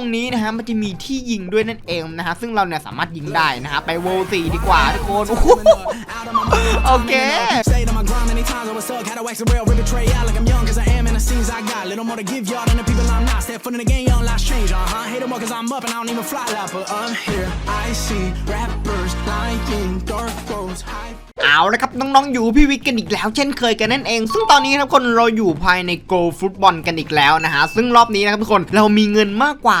ตรงนี้นะฮะมันจะมีที่ยิงด้วยนั่นเองนะฮะซึ่งเราเนี่ยสามารถยิงได้นะฮะไปโวลสี่ดีกว่าทุกคนโอ้โหโอเค I see rappers lying dark roads high เอาละครับน้องๆอยู่พี่วิกกันอีกแล้ว เช่นเคยกันนั่นเอง ซึ่งตอนนี้นะครับคนเราอยู่ภายในโกลฟุตบอลกันอีกแล้วนะฮะซึ่งรอบนี้นะครับทุกคนเรามีเงินมากกว่า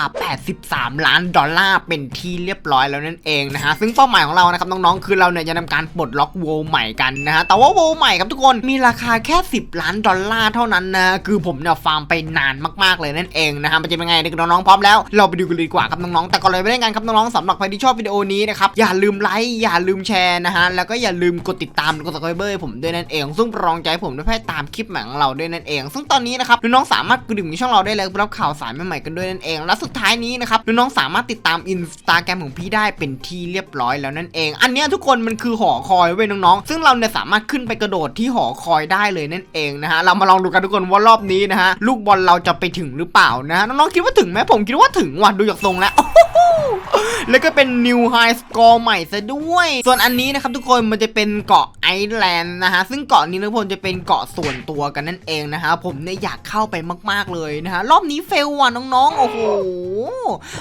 83 ล้านดอลลาร์เป็นที่เรียบร้อยแล้วนั่นเองนะฮะซึ่งเป้าหมายของเรานะครับน้องๆคือเราเนี่ยจะทำการปลดล็อกโวลใหม่กันนะฮะแต่ว่าโวลใหม่ครับทุกคนมีราคาแค่ 10 ล้านดอลลาร์เท่านั้นนะคือผมเนี่ยฟาร์มไปนานมากๆเลยนั่นเองนะฮะมันจะเป็นยังไงเด็กน้องๆพร้อมแล้วเราไปดูกันเลยดีกว่าครับน้องๆแต่ก่อนเลยไปเล่นกันครับน้องๆสำหรับใครที่ชอบวิดีโอนี้นะครับอย่าลืมไลค์อย่าลืมแชร์นะฮะแล้วก็อย่าลืมกดติดตามกด subscribe ให้ผมด้วยนั่นเอง ซึ่งรองใจผมด้วยเพื่อตามคลิปใหม่ของเราด้วยนั่นเอง ซึ่งตอนนี้นะครับน้องสามารถกระดิ่งช่องเราได้เลยเพื่อรับข่าวสารใหม่ๆกันด้วยนั่นเอง และสุดท้ายนี้นะครับน้องสามารถติดตามอินสตาแกรมของพี่ได้เป็นที่เรียบร้อยแล้วนั่นเอง อันนี้ทุกคนมันคือหอคอยเว้ยน้องๆซึ่งเราเนี่ยสามารถขึ้นไปกระโดดที่หอคอยได้เลยนั่นเองนะฮะเรามาลองดูกันทุกคนว่ารอบนี้นะฮะลูกบอลเราจะไปถึงหรือเปล่านะฮะน้องๆคิดว่าถึงไหมผมคิดว่าถึงว่ะดูจากทรงแล้ว แล้วก็เป็น New High Score ใหม่ซะด้วย ส่วนอันนี้นะครับทุกคนมันจะเป็นเกาะ อซ์แลนด์นะฮะซึ่งเกาะนี้นะทุกคนจะเป็นเกาะส่วนตัวกันนั่นเองนะฮะผมเนี่ยอยากเข้าไปมาก ๆเลยนะฮะรอบนี้เฟลว่ะน้องๆโอ้โห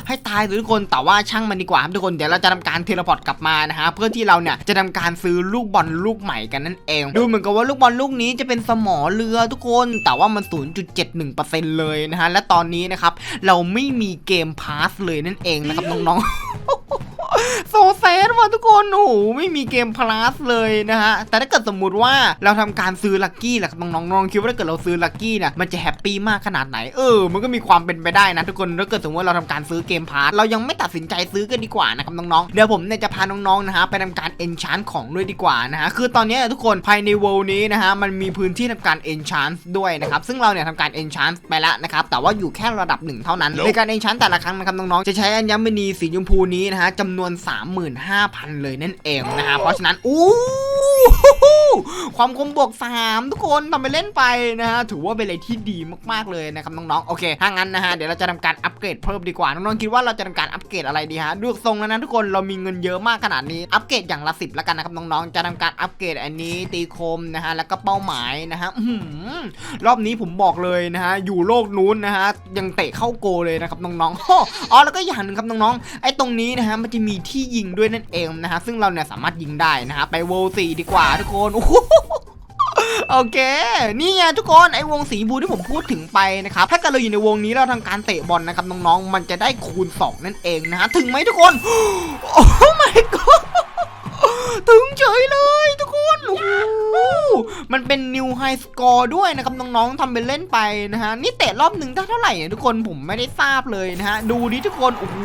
ให้ตายทุกคนแต่ว่าช่างมันดีกว่าครับทุกคนเดี๋ยวเราจะทำการเทเลพอร์ตกลับมานะฮะเพื่อที่เราเนี่ยจะทำการซื้อลูกบอลลูกใหม่กันนั่นเอง ดูเหมือนกับว่าลูกบอลลูกนี้จะเป็นสมอเรือทุกคน แต่ว่ามัน 0.71%เลยนะฮะและตอนนี้นะครับเราไม่มีเกมพาสเลยนั่นเองนะครับน้องๆ โซเซสว่ะทุกคนโอ้โหไม่มีเกมพลัสเลยนะฮะ แต่ถ้าเกิดสมมุติว่าเราทำการซื้อลัคกี้แหละครับน้องๆน้องคิดว่าถ้าเกิดเราซื้อลัคกี้เนี่ยมันจะแฮปปี้มากขนาดไหนเออ มันก็มีความเป็นไปได้นะทุกคนถ้าเกิดสมมติว่าเราทำการซื้อเกมพาร์เรายังไม่ตัดสินใจซื้อกันดีกว่านะครับน้องๆเดี๋ยวผมเนี่ยจะพาน้องๆนะฮะไปทำการเอนชานของด้วยดีกว่านะฮะคือตอนนี้ทุกคนภายในเวลนี้นะฮะมันมีพื้นที่ทำการเอนชานด้วยนะครับซึ่งเราเนี่ยทำการเอนชานไปแล้วนะครับแต่ว่าอยู่แค่ระดับหนึ่งเท่านั้นในการเอนชานแต่ละครั้งนะครับน้องๆจะใช้อัญมณีสีชมพูนี้นะฮะจำนวนน 35,000 เลยนั่นเองนะฮะเพราะฉะนั้นอู้ ความคมบวก3ทุกคนทำไปเล่นไปนะฮะถือว่าเป็นอะไรที่ดีมากๆเลยนะครับน้องๆโอเคถ้างั้นนะฮะเดี๋ยวเราจะทำการอัปเกรดเพิ่มดีกว่าน้องๆคิดว่าเราจะทำการอัปเกรดอะไรดีฮะดูทรงแล้วนะทุกคนเรามีเงินเยอะมากขนาดนี้อัปเกรดอย่างละสิบแล้วกันนะครับน้องๆจะทำการอัปเกรดอันนี้ตีคมนะฮะแล้วก็เป้าหมายนะฮะรอบนี้ผมบอกเลยนะฮะอยู่โลกนู้นนะฮะยังเตะเข้าโกเลยนะครับน้องๆอ๋อแล้วก็อย่างหนึ่งครับน้องๆไอ้ตรงนี้นะฮะมันจะมีที่ยิงด้วยนั่นเองนะฮะซึ่งเราเนี่ยสามารถยิงได้นะฮะไปโวลสี่ดีกว่าทุกคนโอ้โหโอเค นี่ไงทุกคนไอ้วงสีบูที่ผมพูดถึงไปนะครับ ถ้าเกิดเราอยู่ในวงนี้เราทำการเตะบอลนะครับน้องๆ มันจะได้คูณ 2 นั่นเองนะฮะถึงไหมทุกคน โอ้ my god ถึงเฉยเลยทุกคนโอ้มันเป็น new high score ด้วยนะครับน้องๆทำเป็นเล่นไปนะฮะ นี่เตะรอบหนึ่งได้เท่าไหร่เนี่ยทุกคนผมไม่ได้ทราบเลยนะฮะ ดูดิทุกคนโอ้โห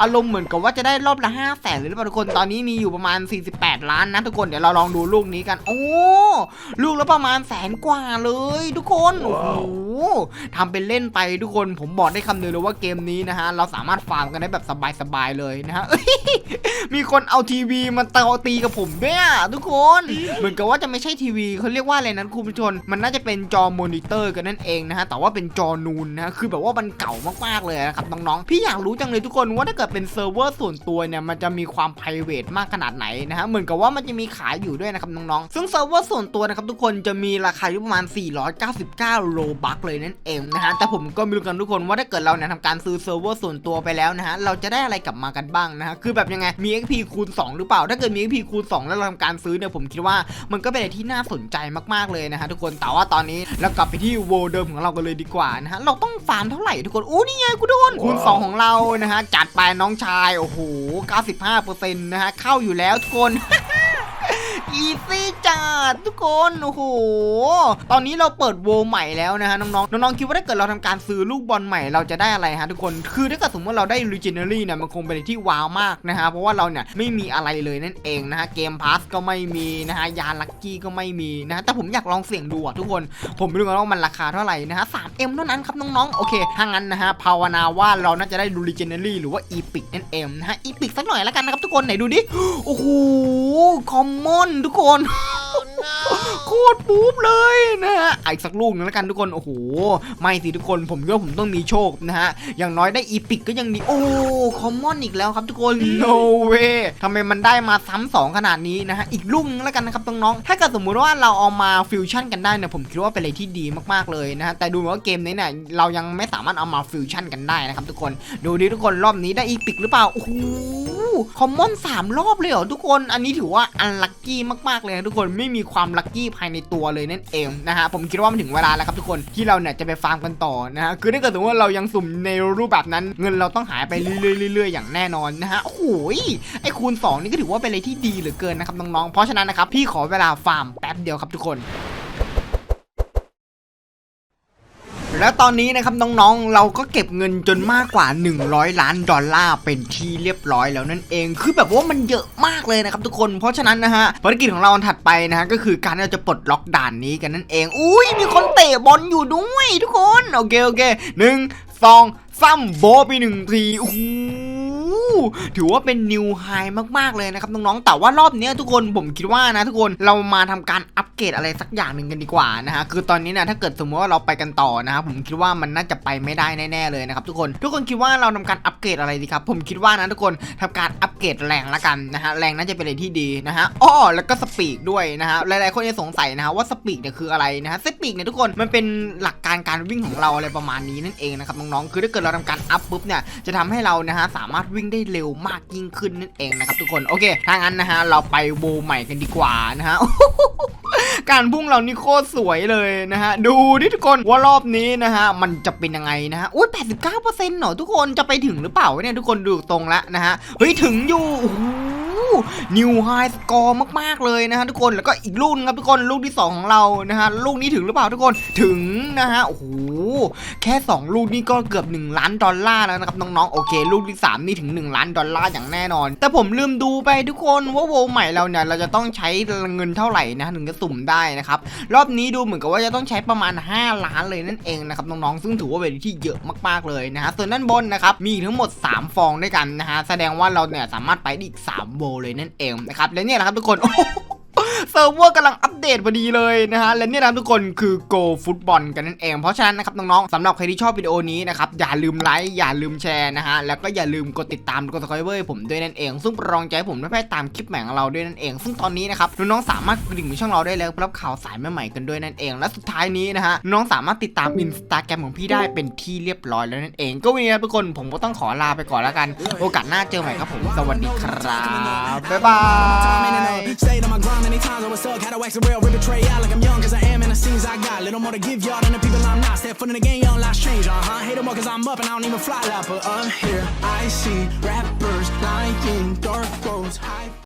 อารมณ์เหมือนกับว่าจะได้รอบละ5้าแสนเลยหรือเปล่าทุกคนตอนนี้มีอยู่ประมาณ 48 ล้านนะทุกคนเดี๋ยวเราลองดูลูกนี้กัน โอ้ลูกละประมาณแสนกว่าเลย ทุกคนโอ้โห ทำเป็นเล่นไปทุกคนผมบอกได้คำเดียวเลยว่าเกมนี้นะฮะเราสามารถฟาร์มกันได้แบบสบายๆเลยนะฮะมีคนเอาทีวีมาเตาตีกับผมด้วยอะทุกคน เหมือนกับว่าจะไม่ใช่ทีวีเขาเรียกว่าอะไรนั้นคุณผู้ชมมันน่าจะเป็นจอมอนิเตอร์กันนั่นเองนะฮะแต่ว่าเป็นจอนูนนะฮะคือแบบว่ามันเก่ามากๆเลยนะครับน้องๆพี่อยากรู้จังเลยทุกคนว่าถ้าเกิดเป็นเซิร์ฟเวอร์ส่วนตัวเนี่ยมันจะมีความ p r i v a t มากขนาดไหนนะฮะเหมือนกับว่ามันจะมีขายอยู่ด้วยนะครับน้องๆซึ่งเซิร์ฟเวอร์ส่วนตัวนะครับทุกคนจะมีราคาอยู่ประมาณ 499 โลบัคเลยนั่นเองนะฮะแต่ผมก็ไม่รู้กันทุกคนว่าถ้าเกิดเราเนี่ยทำการซื้อเซิร์ฟเวอร์ส่วนตัวไปแล้วนะฮะเราจะได้อะไรกลับมากันบ้างนะฮะคือแบบยังไงมี XP คูณ 2 หรือเปล่า ถ้าเกิดมี XP คูณ 2 แล้วเราทำการซื้อเนี่ยผมคิดว่ามันก็เป็นอะไรที่น่าสนใจมากๆเลยนะฮะทุกคนแต่ว่าตอนนี้เรากลับไปที่โวเดิมของเรากันเลยดีกว่านะฮะเราต้องฟาร์มเท่าไหร่ทุกคนอู้นี่ไงกูโดนคูณ 2 ของเรานะฮะจัดไปน้องชายโอ้โห95%นะฮะเข้าอยู่แล้วทุกคน อีซี่จัดทุกคนโอ้โหตอนนี้เราเปิดโวใหม่แล้วนะฮะน้องๆน้องๆคิดว่าถ้าเกิดเราทำการซื้อลูกบอลใหม่เราจะได้อะไรฮะทุกคนคือถ้าเกิดสมมติเราได้ Legendary เนี่ยมันคงเป็นที่ว้าวมากนะฮะเพราะว่าเราเนี่ยไม่มีอะไรเลยนั่นเองนะฮะเกมพาสก็ไม่มีนะฮะยาลัคกี้ก็ไม่มีนะฮะแต่ผมอยากลองเสี่ยงดูอะทุกคน ผมไม่รู้ว่ามันราคาเท่าไหร่นะฮะ 3M เท่านั้นครับน้องๆโอเคถ้างั้นนะฮะภาวนาว่าเราน่าจะได้ดู Legendary หรือว่า Epic นั่นเองนะฮะ Epic สักหน่อยแล้วกันนะครับทุกคนไหนดูดิโอ้โหคอมมอนทุกคนโคตรปุ๊บเลยนะฮะอีกสักลูกหนึงแล้วกันทุกคน โอ้โห ไม่สิทุกคน ผมคิดว่าผมต้องมีโชคนะฮะ อย่างน้อยได้อีพิกก็ยังดี โอ้ คอมมอนอีกแล้วครับทุกคน no way ทำไมมันได้มาซ้ำสองขนาดนี้นะฮะ อีกลูกนึงแล้วกันนะครับน้องๆ ถ้าเกิดสมมุติว่าเราเอามาฟิวชั่นกันได้เนี่ย ผมคิดว่าเป็นอะไรที่ดีมากๆเลยนะฮะ แต่ดูเหมือนว่าเกมนี้เนี่ยเรายังไม่สามารถเอามาฟิวชั่นกันได้นะครับทุกคน ดูดิทุกคนรอบนี้ได้อีพิกหรือเปล่า โอ้โห คอมมอนสามรอบเลยเหรอทุกคน อันนี้ถือว่าอันลัคกี้มากๆเลยนะทุกคน ไม่มีความลัคกี้ภายในตัวเลยนั่นเองนะฮะผมคิดว่ามันถึงเวลาแล้วครับทุกคนที่เราเนี่ยจะไปฟาร์มกันต่อนะฮะคือถ้าเกิดสมมติว่าเรายังสุ่มในรูปแบบนั้น เงินเราต้องหายไปเรื่อยๆอย่างแน่นอนนะฮะโอ้โหยไอคูณ 2 นี่ก็ถือว่าเป็นอะไรที่ดีเหลือเกินนะครับน้องๆเพราะฉะนั้นนะครับพี่ขอเวลาฟาร์มแป๊บเดียวครับทุกคน แล้วตอนนี้นะครับน้องๆ เราก็เก็บเงินจนมากกว่า 100 ล้านดอลลาร์เป็นที่เรียบร้อยแล้วนั่นเอง คือแบบว่ามันเยอะมากเลยนะครับทุกคน เพราะฉะนั้นนะฮะภารกิจของเราอันถัดไปนะฮะก็คือการเราจะปลดล็อกด่านนี้กันนั่นเอง อุ้ยมีคนเตะบอลอยู่ด้วยทุกคน โอเคโอเคหนึ่งสองสามโบไปหนึ่งทีโอ้โหถือว่าเป็นนิวไฮมากๆเลยนะครับน้องๆ แต่ว่ารอบนี้ทุกคนผมคิดว่านะทุกคนเรามาทำการ เกรดอะไรสักอย่างหนึ่งกันดีกว่านะฮะคือตอนนี้นะถ้าเกิดสมมติว่าเราไปกันต่อนะครับผมคิดว่ามันน่าจะไปไม่ได้แน่ๆเลยนะครับทุกคนทุกคนคิดว่าเราทำการอัปเกรดอะไรดีครับผมคิดว่านะทุกคนทำการอัปเกรดแรงละกันนะฮะแรงน่าจะเป็นอะไรที่ดีนะฮะอ้อแล้วก็สปีกด้วยนะฮะหลายๆคนจะสงสัยนะฮะว่าสปีกเนี่ยคืออะไรนะฮะสปีกเนี่ยทุกคนมันเป็นหลักการการวิ่งของเราอะไรประมาณนี้นั่นเองนะครับน้องๆคือถ้าเกิดเราทำการอัพปุ๊บเนี่ยจะทำให้เรานะฮะสามารถวิ่งได้เร็วมากยิ่งขึ้นนั่นเองนะครับทุกคนโอเคถ้างั้นนะฮะเราไปโบใหม่กันดีกว่านะฮะ การพุ่งเรานี่โคตรสวยเลยนะฮะ ดูดิทุกคนว่ารอบนี้นะฮะ มันจะเป็นยังไงนะฮะอุ้ย89%เหรอทุกคนจะไปถึงหรือเปล่าเนี่ยทุกคนดูตรงละนะฮะ เฮ้ย ถึงอยู่นิวไฮสกอร์มาก ๆ เลยนะฮะทุกคนแล้วก็อีกลูกครับทุกคนลูกที่ 2 ของเรานะฮะลูกนี้ถึงหรือเปล่าทุกคนถึงนะฮะโอ้โห แค่ 2 ลูกนี่ก็เกือบ 1 ล้านดอลลาร์แล้วนะครับน้องๆโอเค ลูกที่ 3 นี่ถึง 1 ล้านดอลลาร์อย่างแน่นอน แต่ผมลืมดูไปทุกคนว่าโวใหม่เราเนี่ยเราจะต้องใช้เงินเท่าไหร่นะถึงจะสุ่มได้นะครับรอบนี้ดูเหมือนกับว่าจะต้องใช้ประมาณ 5 ล้านเลยนั่นเองนะครับน้องๆซึ่งถือว่าเป็นที่เยอะมากๆเลยนะฮะส่วนด้านบนนะครับมีทั้งหมด 3 ฟองด้วยกันนะฮะแสดงว่าเราเนี่ยสามารถไปอีก 3โบเลยนั่นเองนะครับและเนี่ยนะครับทุกคน เซิร์ฟเวอร์กำลังอัปเดตพอดีเลยนะฮะและเนี่ยนะทุกคนคือ Go ฟุตบอลกันนั่นเอง เพราะฉะนั้นนะครับน้องๆสำหรับใครที่ชอบวิดีโอนี้นะครับอย่าลืมไลค์อย่าลืมแชร์นะฮะแล้วก็อย่าลืมกดติดตามกด subscribe ให้ผมด้วยนั่นเอง ซึ่งเป็นกำลังใจผมได้ไปตามคลิปใหม่ของเราด้วยนั่นเอง ซึ่งตอนนี้นะครับน้องๆสามารถกดดิ่งช่องเราได้แล้วรับข่าวสารใหม่ๆกันด้วยนั่นเอง และสุดท้ายนี้นะฮะน้องสามารถติดตามอินสตาแกรมของพี่ได้เป็นที่เรียบร้อยแล้วนั่นเอง ก็วันนี้นะทุกคนผมก็ต้องขอลาไปก่อนแล้วกัน โอกาสหน้าเจอใหม่ครับผมสวัสดีครับบ๊ายบาย was stuck. Had to wax a real, rip a tray out like I'm young, cause I am, and the scenes I got. Little more to give y'all than the people I'm not. Step foot in the game, young, life's change, uh huh. Hate 'em more cause I'm up and I don't even fly but up here, I see rappers lying, dark roads, high.